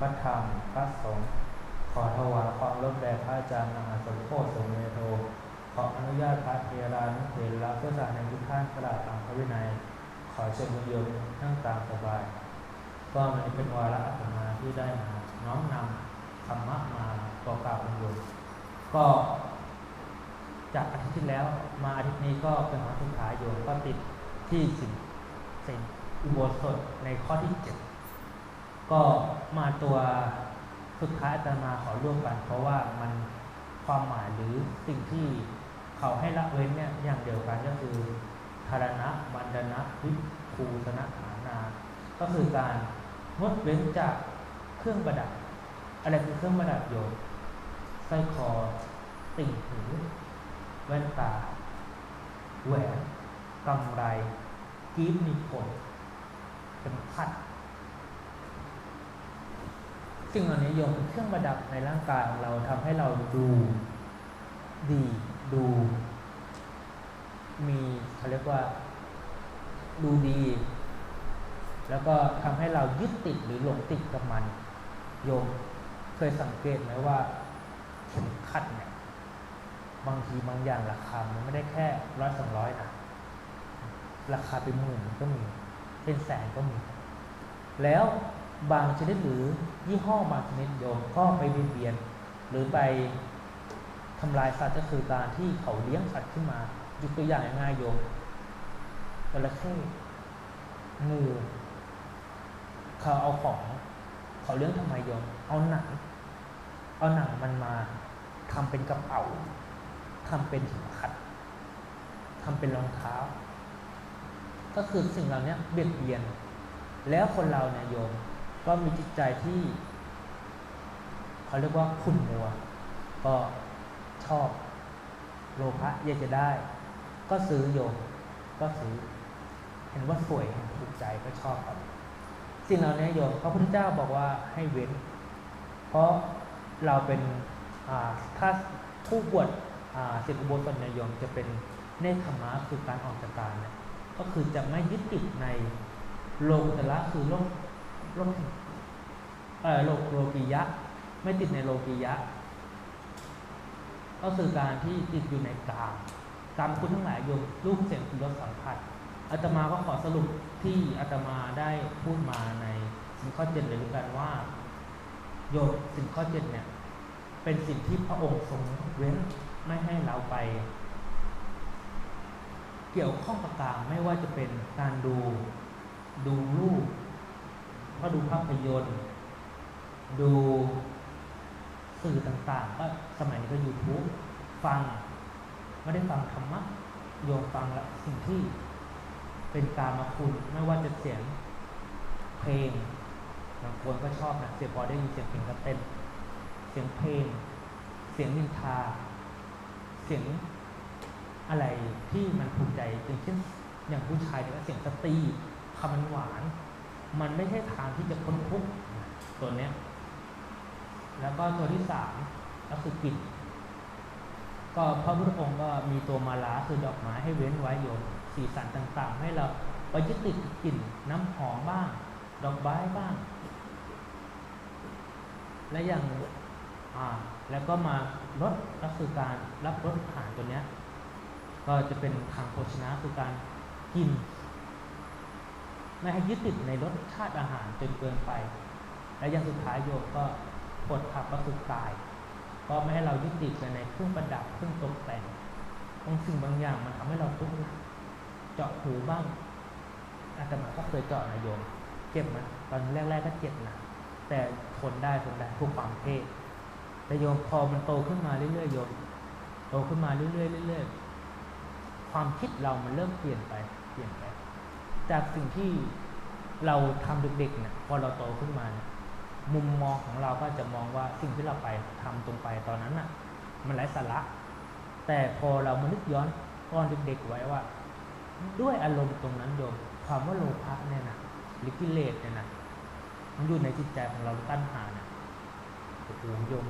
พระธรรม พระสงฆ์ ขอถวายความร่วมแด่พระอาจารย์มหาสมโพธิสมเมโทขออนุญาตพระเทรานุเถระเพื่อสารในทุกท่านกราบตามพระวินัย ขอเชิญโยมนั่งตามสบาย ก็มันเป็นวาระอาตมาที่ได้มาน้อมนำธรรมะมาต่อกล่าวบรรยายมก็จากอาทิตย์ที่แล้วมาอาทิตย์นี้ก็เป็นวันสุดท้ายโยมก็ติดที่สินเซนอุโบสถในข้อที่เจ็ด ก็มาตัวสุดท้ายอาตมาขอร่วมกัน เพราะว่ามันความหมายหรือสิ่งที่เขาให้ละเว้นเนี่ยอย่างเดียวกันก็คือธารณะบันดนะวิภูสนะฐานา ก็คือการงดเว้นจากเครื่องประดับ อะไรคือเครื่องประดับโยมสร้อยคอติ่งหูแว่นตาแหวนกำไรกีบมีผลเป็นขัด สิ่งเหล่านี้โยมเครื่องประดับในร่างกายของเราทำให้เราดูดีดู มีเขาเรียกว่าดูดี แล้วก็ทำให้เรายึดติดหรือหลงติดกับมัน โยมเคยสังเกตไหมว่าเข็มขัดเนี่ยบางทีบางอย่างราคามันไม่ได้แค่ร้อยสองร้อยนะราคาเป็นหมื่นก็มี เป็นแสนก็มี แล้ว บางชนิดหรือยี่ห้อบางชนิดโยมก็ไปเบียดเบียน หรือไปทำลายสัตว์ก็คือการที่เขาเลี้ยงสัตว์ขึ้นมายกตัวอย่างง่ายโยมจระเข้งูเขาเอาของเขาเลี้ยงทำไมโยมเอาหนัง เอาหนังมันมาทำเป็นกระเป๋าทำเป็นเข็มขัดทำเป็นรองเท้า ก็คือสิ่งเหล่านี้เบียดเบียน แล้วคนเราเนี่ยโยม ก็มีจิตใจที่เขาเรียกว่าขุ่นมัว ก็ชอบโลภะอยากจะได้ ก็ซื้อโยมก็ซื้อ เห็นว่าสวยเห็นถูกใจก็ชอบครับสิ่งเหล่านี้โยมพระพุทธเจ้าบอกว่าให้เว้น เพราะเราเป็นถ้าผู้บวชสิบอุโบสถนโยมจะเป็นเนคขมะคือการออกจากการเนี่ยก็คือจะไม่ยึดติดในโลกุตละคือโลก โลกเออโลกโลกียะ ไม่ติดในโลกียะ ก็คือการที่ติดอยู่ในกามกามคุณทั้งหลายโยมรูปเสียงคุณรสสัมผัสอาตมาก็ขอสรุปที่อาตมาได้พูดมาในสิ่งข้อเจ็ดเลยด้วกันว่า โยมสิ่งข้อเจ็ดเนี่ย เป็นสิ่งที่พระองค์ทรงเว้นไม่ให้เราไป เกี่ยวข้องกับกามไม่ว่าจะเป็นการดูดูรูป ก็ดูภาพยนตร์ ดูสื่อต่างๆ ก็สมัยนี้ก็ยูทูบฟัง ไม่ได้ฟังธรรมะโยมฟังละสิ่งที่เป็นการมาคุณไม่ว่าจะเสียงเพลงบางคนก็ชอบนะเสียงพอได้ยินเสียงเพลงก็เต้น เสียงเพลง เสียงนินทา เสียงอะไรที่มันภูมิใจอย่างเช่นอย่างผู้ชายเนี่ยเสียงสตรีคำมันหวาน มันไม่ใช่ทางที่จะพ้นทุกข์ตัวเนี้ย แล้วก็ตัวที่สามก็คือกลิ่นก็พระพุทธองค์ก็มีตัวมาลาคือดอกไม้ให้เว้นไว้โยมสีสันต่างๆ ให้เราไปยึดติดกลิ่นน้ำหอมบ้าง ดอกไม้บ้าง และอย่างอ่าแล้วก็มาลดก็คือการรับรสอาหารตัวเนี้ยก็จะเป็นทางโภชนะคือการกิน ไม่ให้ยึดติดในรสชาติอาหารจนเกินไป และย่างสุดท้ายโยมก็ปวดขับก็คือกาย ก็ไม่ให้เรายึดติดในเครื่องประดับเครื่องตกแต่งบางสิ่งบางอย่างมันทำให้เราทุกข์เจาะหูบ้างอาตมาก็เคยเจาะนะโยม เจ็บนะตอนแรก ๆก็เจ็บนะแต่ทนได้ทนได้ผู้ความเทศแต่โยมพอมันโตขึ้นมาเรื่อยๆโยมโตขึ้นมาเรื่อยๆเรื่อยๆความคิดเรามันเริ่มเปลี่ยนไปเปลี่ยนไป จากสิ่งที่เราทำเด็กๆเนี่ยพอเราโตขึ้นมานี่ยมุมมองของเราก็จะมองว่าสิ่งที่เราไปทำตรงไปตอนนั้นน่ะ มันไร้สาระ แต่พอเรามานึกย้อนตอนเด็กๆไว้ว่า ด้วยอารมณ์ตรงนั้นโยมความว่าโลภะเนี่ยนะหรือกิเลสเนี่ยนะมันอยู่ในจิตใจของเราตั้นหาเนี่ยโอ้โหโยม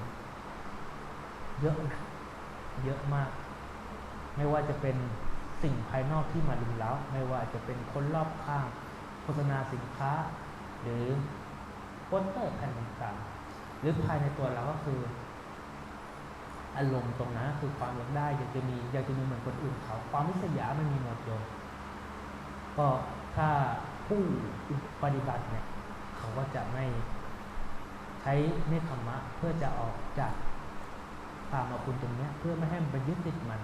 เยอะนะเยอะมาก ไม่ว่าจะเป็น สิ่งภายนอกที่มาลุมเล้าไม่ว่าจะเป็นคนรอบข้าง โฆษณาสินค้า หรือโปสเตอร์แผ่นต่างๆหรือภายในตัวเราก็คือ อารมณ์ตรงนั้นคือความอยากได้อยากจะมีอยากจะมีเหมือนคนอื่นเขา ความวิสยามันมีหมดโยมก็ถ้าผู้ปฏิบัติเนี่ย เขาก็จะไม่ใช้เนคขมะเพื่อจะออกจากตามมาคุณตรงนี้เพื่อไม่ให้มันไปยึดติดมัน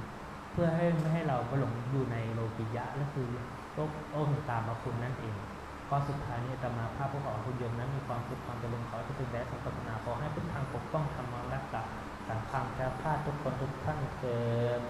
เพื่อให้ไม่ให้เราไปหลงอยู่ในโลกิยะและคือโลกโอ้แห่งตามมาคุณนั่นเองก็สุดท้ายนี้ตมาภาพพวกของคุณโยมนั้นมีความสุขความเจริญขอจะเป็นแด่สังกัปนาขอให้พุทธังปกป้องธรรมังรักษาสังฆังแคล้วคลาดทุกคนทุกท่านเกิด